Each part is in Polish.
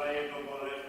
Praegu pole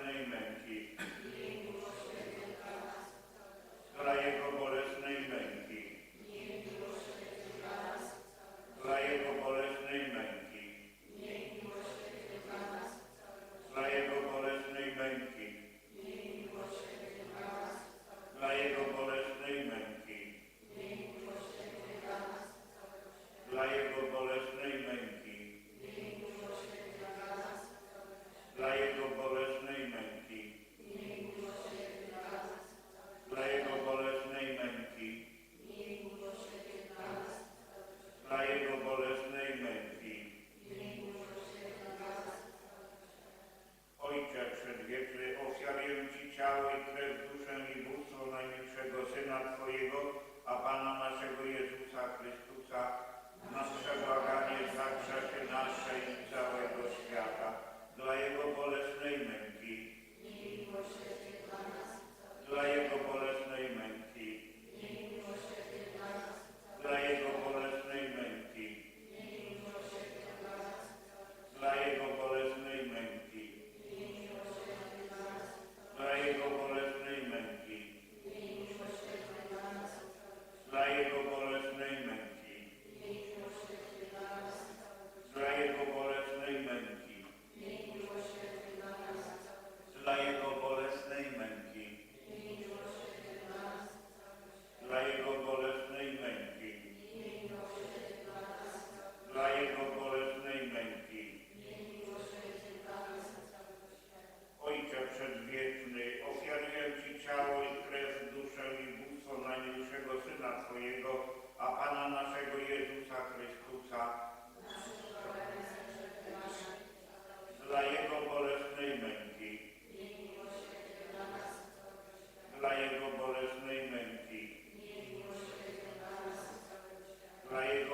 ciało i krew, duszę i bóstwo najmilszego Syna swojego, a Pana naszego Jezusa Chrystusa, dla Jego bolesnej męki, dla Jego bolesnej męki, dla Jego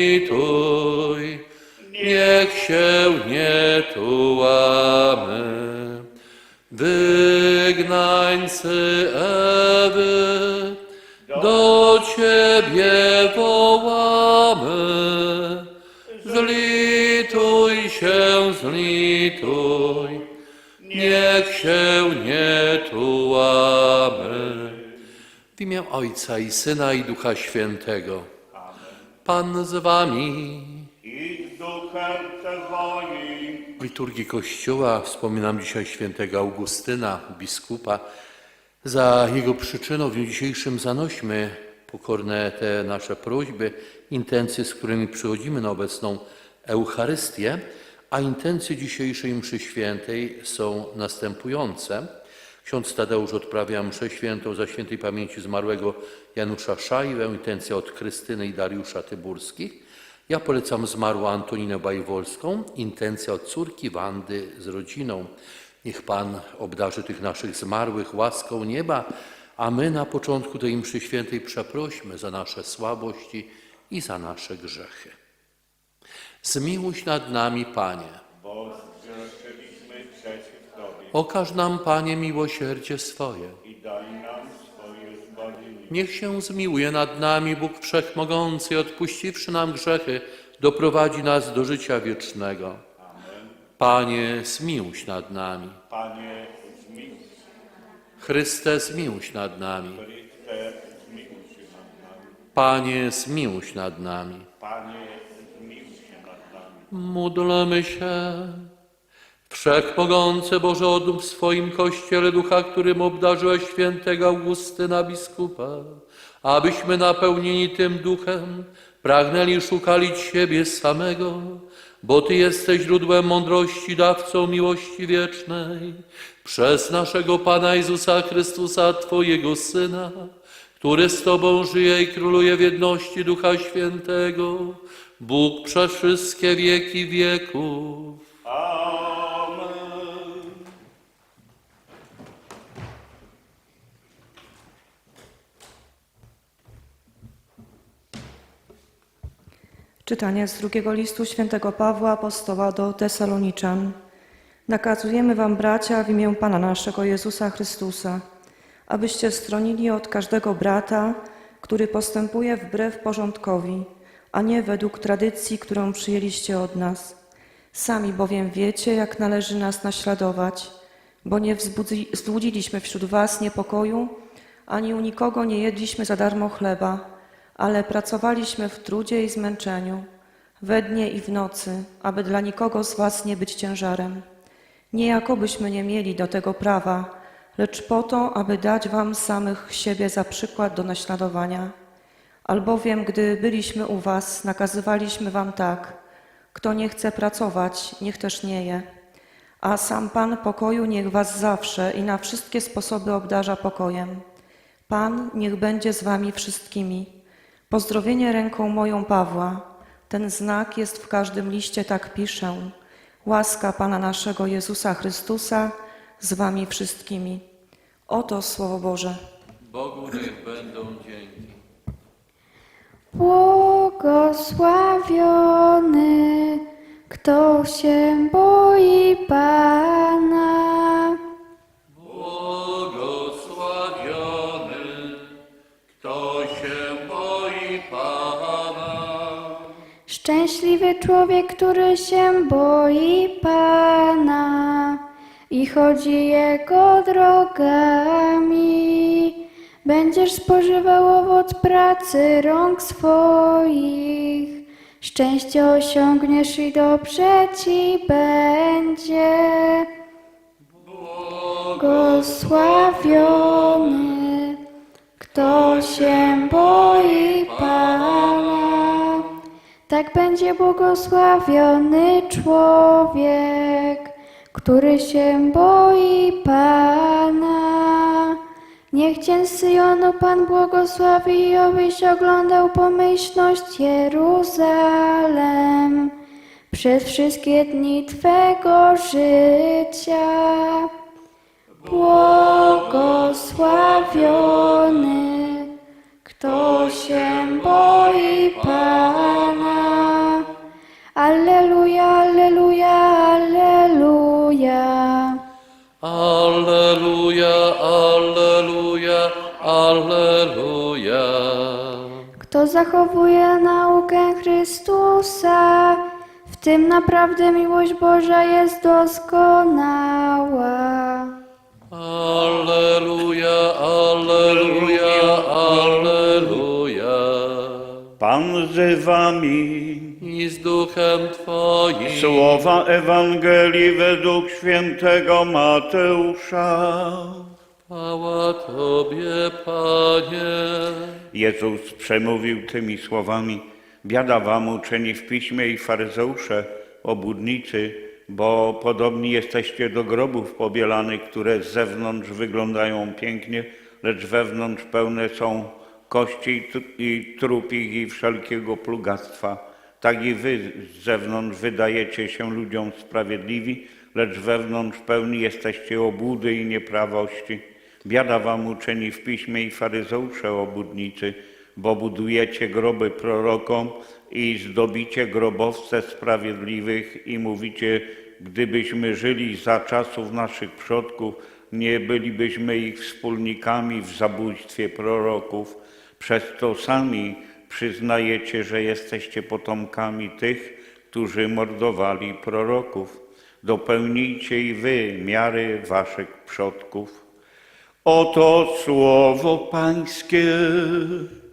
zlituj, niech się nie tułamy. Wygnańcy Ewy, do Ciebie wołamy. Zlituj się, zlituj, niech się nie tułamy. W imię Ojca i Syna i Ducha Świętego. Pan z Wami. I z duchem Twoim. W liturgii Kościoła wspominam dzisiaj świętego Augustyna, biskupa. Za jego przyczyną w dniu dzisiejszym zanośmy pokorne te nasze prośby, intencje, z którymi przychodzimy na obecną Eucharystię, a intencje dzisiejszej mszy świętej są następujące. Ksiądz Tadeusz odprawia mszę świętą za świętej pamięci zmarłego Janusza Szajwę, intencja od Krystyny i Dariusza Tyburskich. Ja polecam zmarłą Antoninę Bajwolską, intencja od córki Wandy z rodziną. Niech Pan obdarzy tych naszych zmarłych łaską nieba, a my na początku tej mszy świętej przeprośmy za nasze słabości i za nasze grzechy. Zmiłuj nad nami, Panie. Bo zgrzeszyliśmy przeciw Tobie Okaż nam, Panie, miłosierdzie swoje. Niech się zmiłuje nad nami Bóg Wszechmogący odpuściwszy nam grzechy, doprowadzi nas do życia wiecznego. Panie, zmiłuj się nad nami. Panie, zmiłuj Chryste, zmiłuj się nad nami. Chryste, zmiłuj się nad nami. Panie, zmiłuj się nad nami. Panie, zmiłuj się nad nami. Módlmy się. Wszechmogący Boże, odmów w swoim Kościele ducha, którym obdarzyłeś świętego Augustyna biskupa, abyśmy napełnieni tym duchem pragnęli szukali siebie samego, bo Ty jesteś źródłem mądrości, dawcą miłości wiecznej, przez naszego Pana Jezusa Chrystusa, Twojego Syna, który z Tobą żyje i króluje w jedności Ducha Świętego, Bóg przez wszystkie wieki wieków. Amen. Czytanie z drugiego listu świętego Pawła apostoła do Tesaloniczan. Nakazujemy wam, bracia, w imię Pana naszego Jezusa Chrystusa, abyście stronili od każdego brata, który postępuje wbrew porządkowi, a nie według tradycji, którą przyjęliście od nas. Sami bowiem wiecie, jak należy nas naśladować, bo nie wzbudzi, wzbudziliśmy wśród was niepokoju, ani u nikogo nie jedliśmy za darmo chleba, ale pracowaliśmy w trudzie i zmęczeniu, we dnie i w nocy, aby dla nikogo z was nie być ciężarem. Nie jakobyśmy nie mieli do tego prawa, lecz po to, aby dać wam samych siebie za przykład do naśladowania. Albowiem, gdy byliśmy u was, nakazywaliśmy wam tak, kto nie chce pracować, niech też nie je. A sam Pan pokoju niech was zawsze i na wszystkie sposoby obdarza pokojem. Pan niech będzie z wami wszystkimi. Pozdrowienie ręką moją Pawła. Ten znak jest w każdym liście, tak piszę. Łaska Pana naszego Jezusa Chrystusa z wami wszystkimi. Oto Słowo Boże. Bogu niech będą dzięki. Błogosławiony, kto się boi Pana. Człowiek, który się boi Pana i chodzi Jego drogami. Będziesz spożywał owoc pracy rąk swoich. Szczęście osiągniesz i dobrze ci będzie. Błogosławiony, Kto się boi Pana, tak będzie błogosławiony człowiek, który się boi Pana. Niech Cię z Syjonu Pan błogosławi i obyś oglądał pomyślność Jeruzalem przez wszystkie dni Twego życia. Błogosławiony, kto się boi Pana. Alleluja, alleluja, alleluja. Alleluja, alleluja, alleluja. Kto zachowuje naukę Chrystusa, w tym naprawdę miłość Boża jest doskonała. Alleluja, alleluja, alleluja. Pan z wami. I z duchem Twoim. Słowa Ewangelii według świętego Mateusza. Chwała Tobie, Panie. Jezus przemówił tymi słowami: Biada wam uczeni w piśmie i faryzeusze, obłudnicy, bo podobni jesteście do grobów pobielanych, które z zewnątrz wyglądają pięknie, lecz wewnątrz pełne są kości i tr- i trupich i wszelkiego plugastwa. Tak i wy z zewnątrz wydajecie się ludziom sprawiedliwi, lecz wewnątrz pełni jesteście obłudy i nieprawości. Biada wam uczeni w piśmie i faryzeusze obudnicy, bo budujecie groby prorokom i zdobicie grobowce sprawiedliwych i mówicie, gdybyśmy żyli za czasów naszych przodków, nie bylibyśmy ich wspólnikami w zabójstwie proroków. Przez to sami przyznajecie, że jesteście potomkami tych, którzy mordowali proroków. Dopełnijcie i wy miary waszych przodków. Oto słowo Pańskie.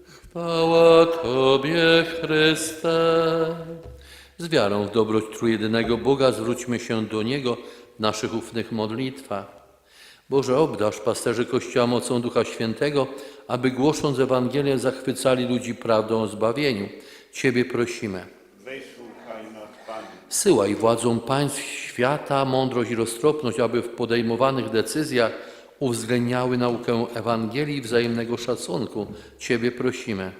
Chwała Tobie, Chryste. Z wiarą w dobroć trójjedynego Boga zwróćmy się do Niego w naszych ufnych modlitwach. Boże, obdarz pasterzy Kościoła mocą Ducha Świętego, aby głosząc Ewangelię zachwycali ludzi prawdą o zbawieniu. Ciebie prosimy. Syłaj władzom państw świata mądrość i roztropność, aby w podejmowanych decyzjach uwzględniały naukę Ewangelii i wzajemnego szacunku. Ciebie prosimy.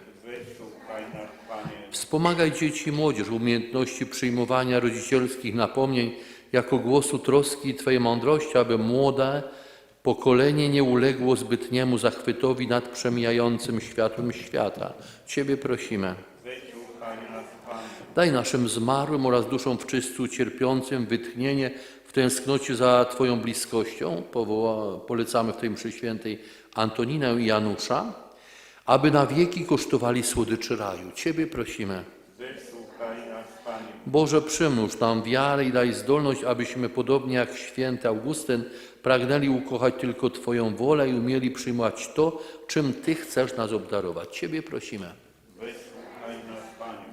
Wspomagaj dzieci i młodzież umiejętności przyjmowania rodzicielskich napomnień jako głosu troski i Twojej mądrości, aby młode pokolenie nie uległo zbytniemu zachwytowi nad przemijającym światłem świata. Ciebie prosimy. Daj naszym zmarłym oraz duszom w czystcu cierpiącym wytchnienie w tęsknocie za Twoją bliskością. Powoła, polecamy w tej mszy świętej Antoninę i Janusza, aby na wieki kosztowali słodyczy raju. Ciebie prosimy. Boże, przymnóż nam wiarę i daj zdolność, abyśmy podobnie jak święty Augustyn pragnęli ukochać tylko Twoją wolę i umieli przyjmować to, czym Ty chcesz nas obdarować. Ciebie prosimy.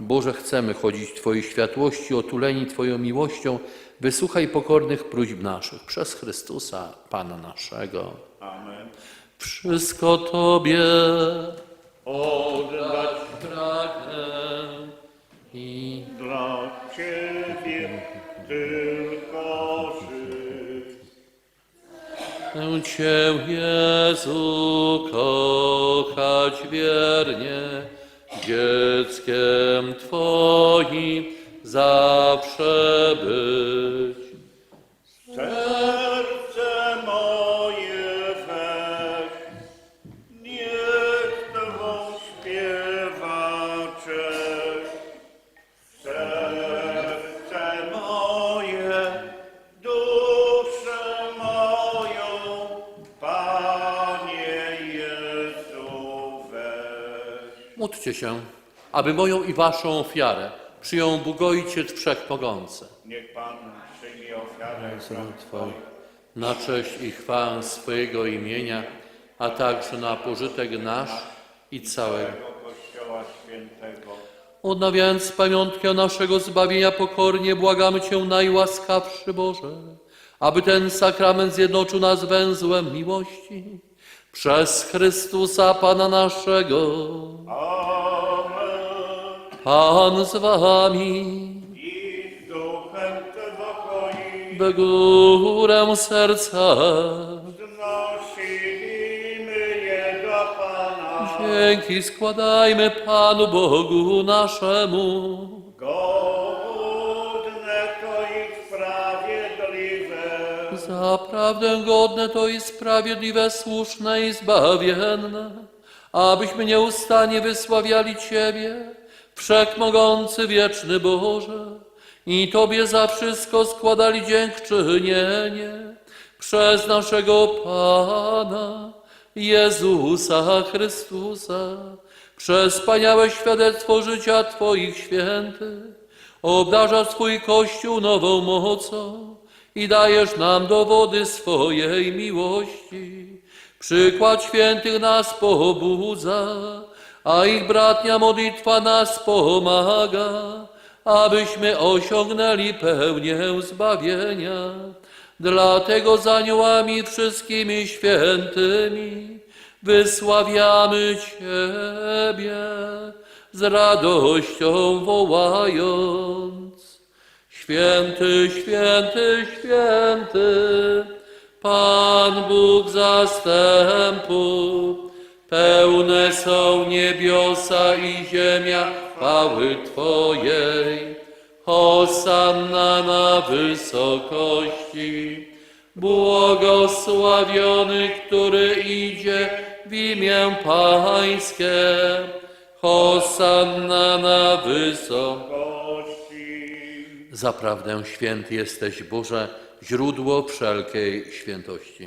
Boże, chcemy chodzić w Twojej światłości, otuleni Twoją miłością. Wysłuchaj pokornych próśb naszych przez Chrystusa, Pana naszego. Amen. Wszystko Tobie oddać pragnę Chcę Cię, Jezu, kochać wiernie, dzieckiem Twoim aby moją i waszą ofiarę przyjął Bóg Ojciec Wszechmogący. Niech Pan przyjmie ofiarę Twoją, na cześć i chwałę swojego imienia, a także na pożytek nasz i całego. Kościoła Świętego. Odnawiając pamiątkę naszego zbawienia pokornie, błagamy Cię, najłaskawszy Boże, aby ten sakrament zjednoczył nas węzłem miłości. Przez Chrystusa Pana naszego. Amen. Pan z wami. I duchem Twoim W górę serca. znosimy je do Pana. Dzięki składajmy Panu Bogu naszemu. Godne to i sprawiedliwe. Zaprawdę godne to i sprawiedliwe, słuszne i zbawienne, abyśmy nieustannie wysławiali Ciebie, Wszechmogący wieczny Boże, i Tobie za wszystko składali dziękczynienie przez naszego Pana Jezusa Chrystusa, przez wspaniałe świadectwo życia Twoich świętych, obdarza swój Kościół nową mocą i dajesz nam dowody swojej miłości. Przykład świętych nas pobudza, a ich bratnia modlitwa nas pomaga, abyśmy osiągnęli pełnię zbawienia. Dlatego z aniołami wszystkimi świętymi wysławiamy Ciebie z radością wołając. Święty, święty, święty, Pan Bóg zastępów, pełne są niebiosa i ziemia chwały Twojej. Hosanna na wysokości, błogosławiony, który idzie w imię Pańskie. Hosanna na wysokości. Zaprawdę święty jesteś Boże, źródło wszelkiej świętości.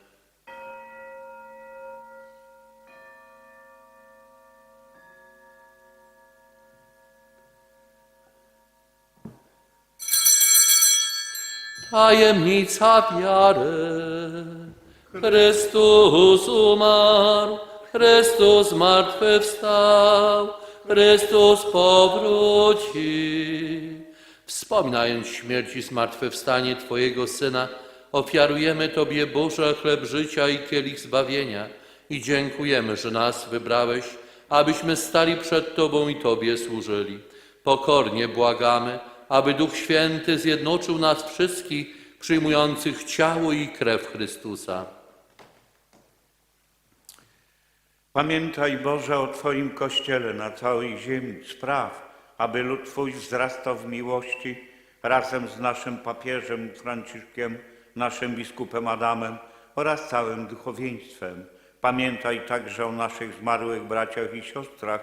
Tajemnica wiary. Chrystus umarł, Chrystus zmartwychwstał, Chrystus powróci. Wspominając śmierć i zmartwychwstanie Twojego Syna, ofiarujemy Tobie Boże chleb życia i kielich zbawienia i dziękujemy, że nas wybrałeś, abyśmy stali przed Tobą i Tobie służyli. Pokornie błagamy, aby Duch Święty zjednoczył nas wszystkich, przyjmujących ciało i krew Chrystusa. Pamiętaj Boże o Twoim Kościele na całej ziemi. Spraw, aby lud Twój wzrastał w miłości razem z naszym papieżem Franciszkiem, naszym biskupem Adamem oraz całym duchowieństwem. Pamiętaj także o naszych zmarłych braciach i siostrach,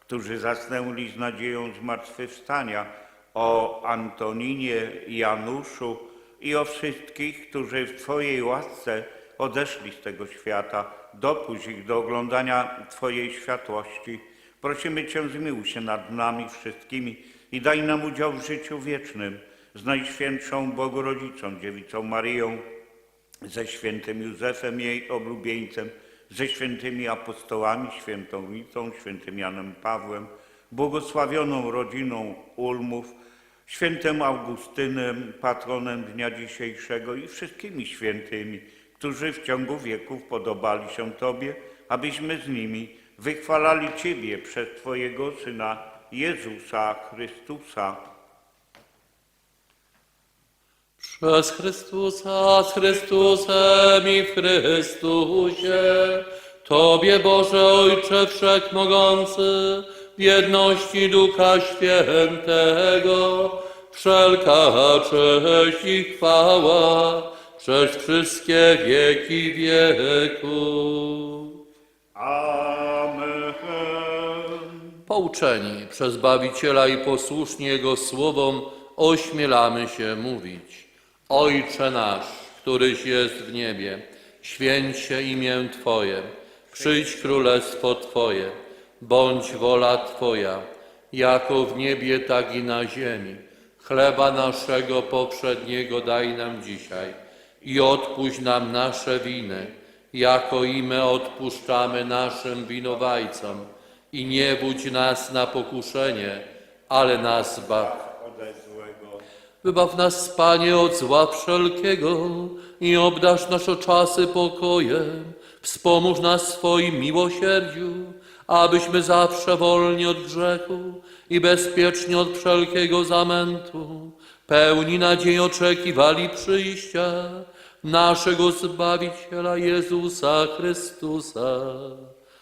którzy zasnęli z nadzieją zmartwychwstania, o Antoninie Januszu i o wszystkich, którzy w Twojej łasce odeszli z tego świata. Dopuść ich do oglądania Twojej światłości. Prosimy Cię, zmiłuj się nad nami wszystkimi i daj nam udział w życiu wiecznym z Najświętszą Bogorodzicą, Dziewicą Maryją, ze świętym Józefem, jej oblubieńcem, ze świętymi apostołami, świętą Witą, świętym Janem Pawłem, błogosławioną rodziną Ulmów, świętym Augustynem, patronem dnia dzisiejszego i wszystkimi świętymi, którzy w ciągu wieków podobali się Tobie, abyśmy z nimi wychwalali Ciebie przez Twojego Syna Jezusa Chrystusa. Przez Chrystusa, z Chrystusem i w Chrystusie, Tobie Boże Ojcze Wszechmogący, jedności Ducha Świętego, wszelka cześć i chwała przez wszystkie wieki wieków. Amen. Pouczeni przez Bawiciela i posłuszni Jego słowom, ośmielamy się mówić. Ojcze nasz, któryś jest w niebie, święć się imię Twoje, przyjdź królestwo Twoje, bądź wola Twoja, jako w niebie, tak i na ziemi. Chleba naszego poprzedniego daj nam dzisiaj i odpuść nam nasze winy, jako i my odpuszczamy naszym winowajcom. I nie budź nas na pokuszenie, ale nas zbaw. Wybaw nas, Panie, od zła wszelkiego i obdasz nasze czasy pokojem. Wspomóż nas swoim miłosierdziu, abyśmy zawsze wolni od grzechu i bezpiecznie od wszelkiego zamętu, pełni nadziei oczekiwali przyjścia naszego Zbawiciela Jezusa Chrystusa.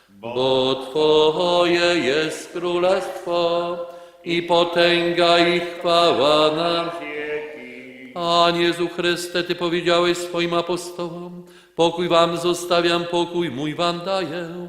Bo Twoje jest królestwo i potęga i chwała na Wieki. Panie Jezu Chryste, Ty powiedziałeś swoim apostołom, pokój Wam zostawiam, pokój mój Wam daję.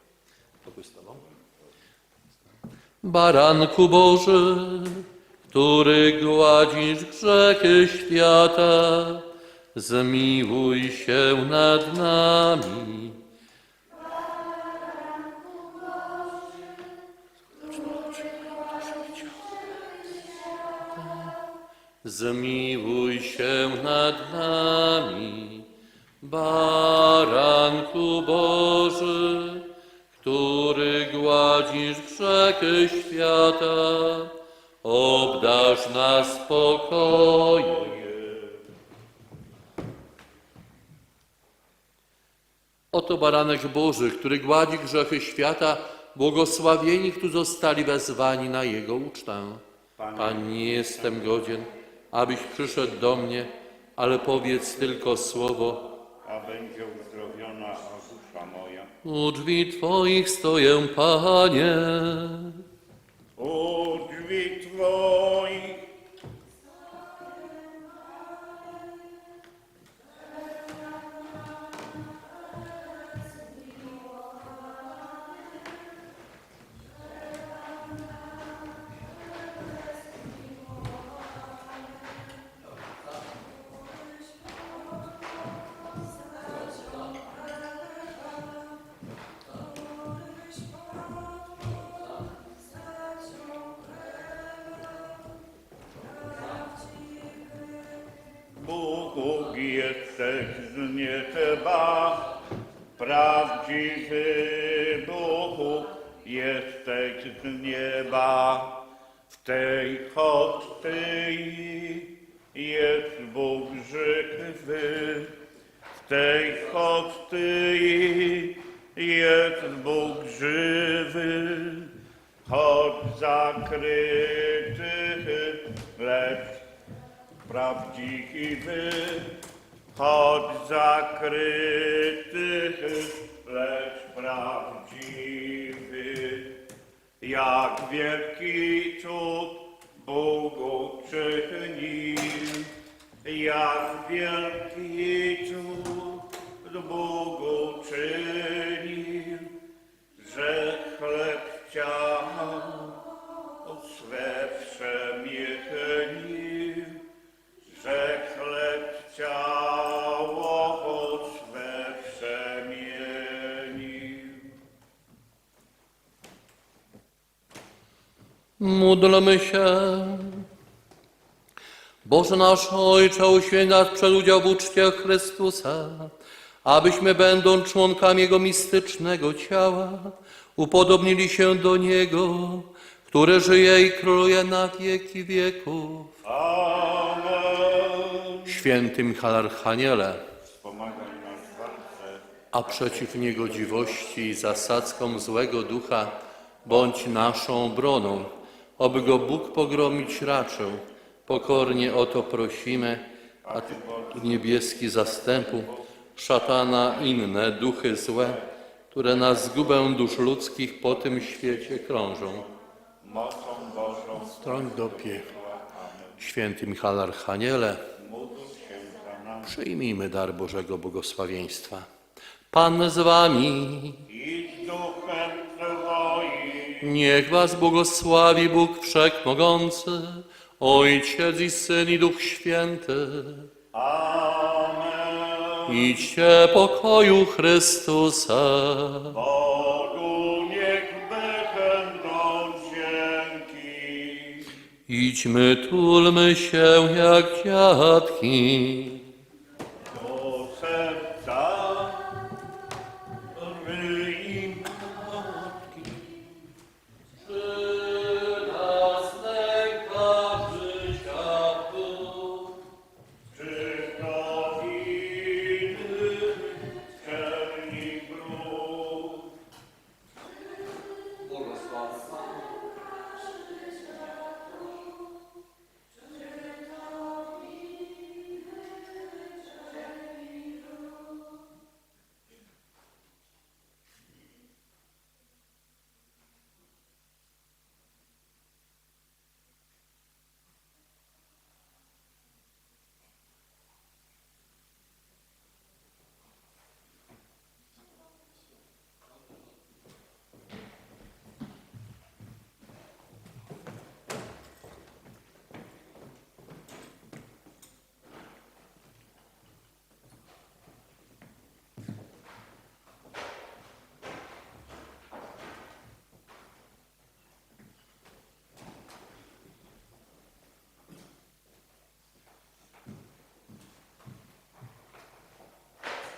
Baranku Boży, który gładzisz grzechy świata, zmiłuj się nad nami. Zmiłuj się nad nami, Baranku Boży, który gładzisz grzechy świata, obdasz nas pokojem. Oto baranek Boży, który gładzi grzechy świata, błogosławieni, którzy zostali wezwani na Jego ucztę. Panie, nie jestem godzien, abyś przyszedł do mnie, ale powiedz tylko słowo, A będzie. U drzwi Twoich stoję, Panie. U drzwi Twoich. Prawdziwy Bóg jesteś z nieba. W tej hostyi jest Bóg żywy, w tej hostyi jest Bóg żywy. Choć zakryty, lecz prawdziwy, choć zakryty, lecz prawdziwy. Jak wielki cud Bóg uczynił, jak wielki cud Bóg uczynił, że chleb chciał swe przemienił, że chleb ciało Módlmy się. Boże nasz Ojcze, uświęć nas przed udział w uczcie Chrystusa, abyśmy będąc członkami Jego mistycznego ciała, upodobnili się do Niego, który żyje i króluje na wieki wieków. Amen. Święty Michał Archaniele, a przeciw niegodziwości i zasadzkom złego ducha bądź naszą obroną, oby go Bóg pogromić raczył. Pokornie o to prosimy, a Ty, niebieski zastępu, szatana inne duchy złe, które na zgubę dusz ludzkich po tym świecie krążą. Mocą Bożą Stroń do piekła. Święty Michał Archaniele, przyjmijmy dar Bożego błogosławieństwa. Pan z wami. Niech was błogosławi Bóg Wszechmogący, Ojciec i Syn i Duch Święty. Amen. Idźcie pokoju Chrystusa. Bogu niech będą dzięki. Idźmy, tulmy się jak dziadki. God's Son.